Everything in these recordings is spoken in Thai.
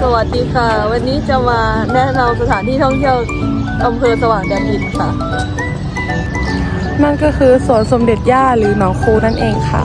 สวัสดีค่ะ วันนี้จะมาแนะนำสถานที่ท่องเที่ยวอำเภอสว่างแดนดินค่ะ นั่นก็คือสวนสมเด็จย่าหรือหนองคูนั่นเองค่ะ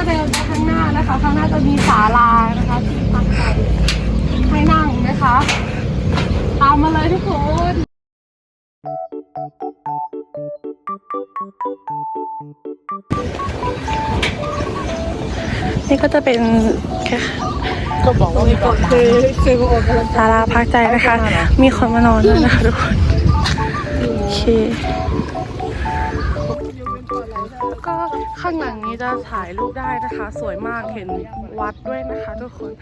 จะเดินไปข้างหน้านะคะ ข้างหน้าจะมีศาลานะคะที่ตั้งใจให้นั่งนะคะ ตามมาเลยทุกคนนี่ก็จะเป็นก็บอกว่าก่อนคือคือออกกำลังศาลาพักใจนะคะ มีคนมานอนด้วยนะคะทุกคนโอเค ก็ข้างหลังนี้จะถ่ายรูปได้นะคะ สวยมากเห็นวัดด้วยนะคะทุกคน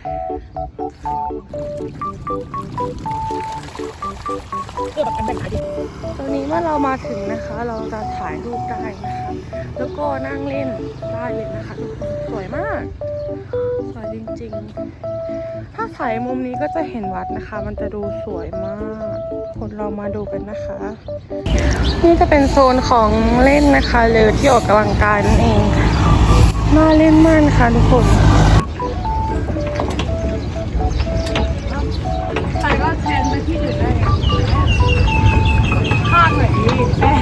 ตอนนี้เมื่อเรามาถึงนะคะ เราจะถ่ายรูปได้นะคะ แล้วก็นั่งเล่นได้เลยนะคะทุกคนสวยมาก สวยจริงๆ ถ้าถ่ายมุมนี้ก็จะเห็นวัดนะคะ มันจะดูสวยมากคนเรามาดูกันนะคะ นี่จะเป็นโซนของเล่นนะคะหรือที่ออกกำลังกายนั่นเองน่าเล่นมากนะคะทุกคนใครก็แทนไปที่อื่นได้ภาคไหนดีแม่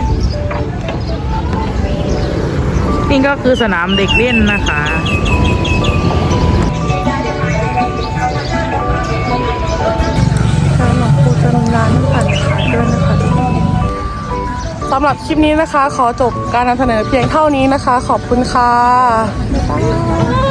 นี่ก็คือสนามเด็กเล่นนะคะ ทางหนองปูจะมีร้านน้ำปั่นขายด้วยนะคะสำหรับคลิปนี้นะคะ ขอจบการนำเสนอเพียงเท่านี้นะคะ ขอบคุณค่ะ